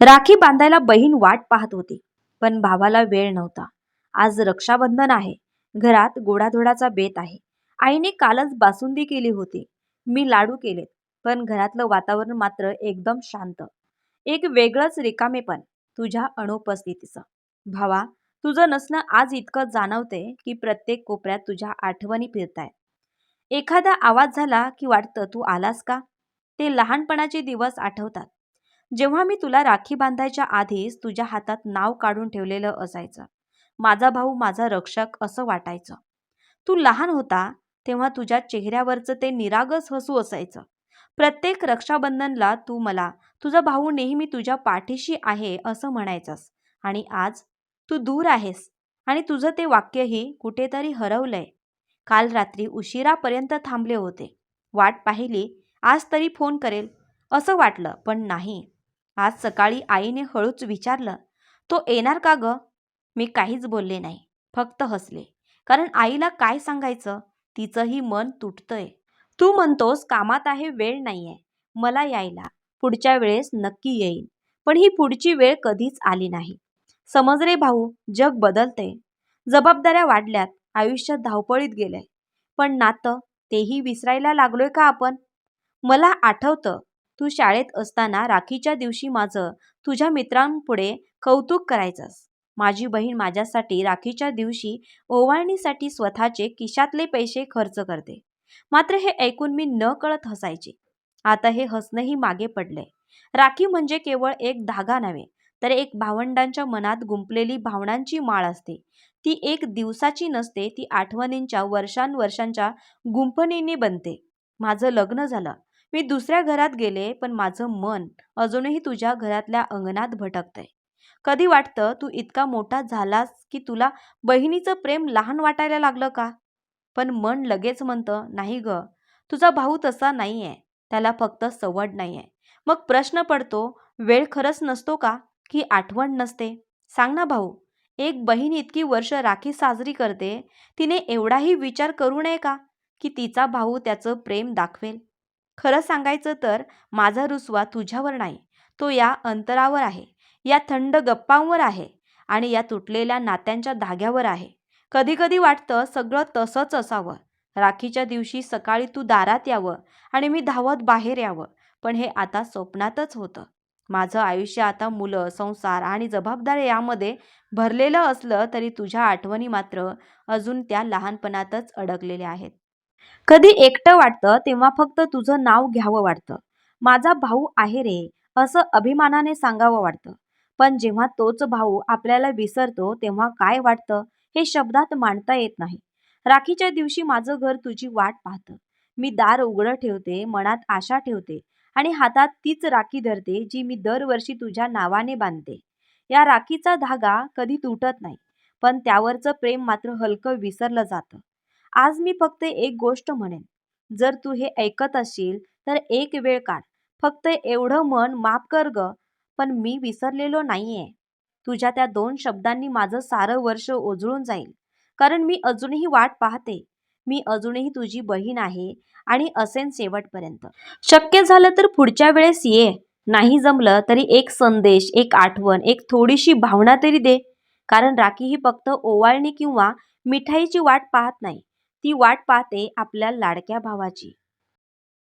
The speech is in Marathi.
राखी बांधायला बहीण वाट पाहत होती पण भावाला वेळ नव्हता. आज रक्षाबंधन आहे घरात गोडाधोडाचा बेत आहे. आईने कालच बासुंदी केली होती. मी लाडू केलेत पण घरातलं वातावरण मात्र एकदम शांत. एक वेगळंच रिकामेपण तुझ्या अनुपस्थितीचं. भावा तुझं नसणं आज इतकं जाणवते की प्रत्येक कोपऱ्यात तुझ्या आठवणी फिरतायत. एखादा आवाज झाला की वाटतं तू आलास का? ते लहानपणाचे दिवस आठवतात. जेव्हा मी तुला राखी बांधायच्या आधीच तुझ्या हातात नाव काढून ठेवलेलं असायचं. माझा भाऊ माझा रक्षक असं वाटायचं. तू लहान होता तेव्हा तुझ्या चेहऱ्यावरचं ते निरागस हसू असायचं. प्रत्येक रक्षाबंधनला तू मला तुझा भाऊ नेहमी तुझ्या पाठीशी आहे असं म्हणायचंस. आणि आज तू दूर आहेस आणि तुझं ते वाक्यही कुठेतरी हरवलंय. काल रात्री उशिरापर्यंत थांबले होते. वाट पाहिली आज तरी फोन करेल असं वाटलं पण नाही. आज सकाळी आईने हळूच विचारलं तो येणार का ग? मी काहीच बोलले नाही फक्त हसले. कारण आईला काय सांगायचं? तिचंही मन तुटतंय. तू म्हणतोस कामात आहे वेळ नाहीये. मला यायला. पुढच्या वेळेस नक्की येईन. पण ही पुढची वेळ कधीच आली नाही. समज रे भाऊ जग बदलते जबाबदाऱ्या वाढल्यात. आयुष्य धावपळीत गेलंय. पण नातं तेही विसरायला लागलोय का आपण? मला आठवतं तू शाळेत असताना राखीच्या दिवशी माझं तुझ्या मित्रांपुढे कौतुक करायचंस. माझी बहीण माझ्यासाठी राखीच्या दिवशी ओवाळणीसाठी स्वतःचे खिशातले पैसे खर्च करते. मात्र हे ऐकून मी न कळत हसायचे. आता हे हसणंही मागे पडले राखी म्हणजे केवळ एक धागा नव्हे तर एक भावंडांच्या मनात गुंपलेली भावनांची माळ असते. ती एक दिवसाची नसते ती आठवणींच्या वर्षांवर्षांच्या गुंफणीने बनते. माझं लग्न झालं. मी दुसऱ्या घरात गेले पण माझं मन अजूनही तुझ्या घरातल्या अंगणात भटकतंय. कधी वाटतं तू इतका मोठा झालास की तुला बहिणीचं प्रेम लहान वाटायला लागलं का? पण मन लगेच म्हणतं नाही ग तुझा भाऊ तसा नाही आहे त्याला फक्त सवड नाही आहे मग प्रश्न पडतो वेळ खरंच नसतो का? की आठवण नसते? सांग ना भाऊ एक बहीण इतकी वर्ष राखी साजरी करते तिने एवढाही विचार करू नये का की तिचा भाऊ त्याचं प्रेम दाखवेल? खरं सांगायचं तर माझा रुसवा तुझ्यावर नाही तो या अंतरावर आहे या थंड गप्पांवर आहे आणि या तुटलेल्या नात्यांच्या धाग्यावर आहे. कधीकधी वाटतं सगळं तसंच असावं. राखीच्या दिवशी सकाळी तू दारात यावं आणि मी धावत बाहेर यावं पण हे आता स्वप्नातच होतं. माझं आयुष्य आता मुलं संसार आणि जबाबदारी यामध्ये भरलेलं असलं तरी तुझ्या आठवणी मात्र अजून त्या लहानपणातच अडकलेल्या आहेत. कधी एकटं वाटतं तेव्हा फक्त तुझं नाव घ्यावं वाटतं. माझा भाऊ आहे रे असं अभिमानाने सांगावं वाटतं. पण जेव्हा तोच भाऊ आपल्याला विसरतो तेव्हा काय वाटतं हे शब्दात मांडता येत नाही. राखीच्या दिवशी माझं घर तुझी वाट पाहतं. मी दार उघडं ठेवते मनात आशा ठेवते आणि हातात तीच राखी धरते जी मी दरवर्षी तुझ्या नावाने बांधते. या राखीचा धागा कधी तुटत नाही पण त्यावरचं प्रेम मात्र हलकं विसरलं जातं. आज मी फक्त एक गोष्ट म्हणेन. जर तू हे ऐकत असशील तर एक वेळ काढ. फक्त एवढं मन माफ कर ग पण मी विसरलेलो नाहीये. तुझ्या त्या दोन शब्दांनी माझं सारं वर्ष ओझळून जाईल. कारण मी अजूनही वाट पाहते. मी अजूनही तुझी बहीण आहे आणि असेन शेवटपर्यंत. शक्य झालं तर पुढच्या वेळेस ये. नाही जमलं तरी एक संदेश एक आठवण एक थोडीशी भावना तरी दे. कारण राखी ही फक्त ओवाळणी किंवा मिठाईची वाट पाहत नाही. ती वाट पाहते आपल्या लाडक्या भावाची.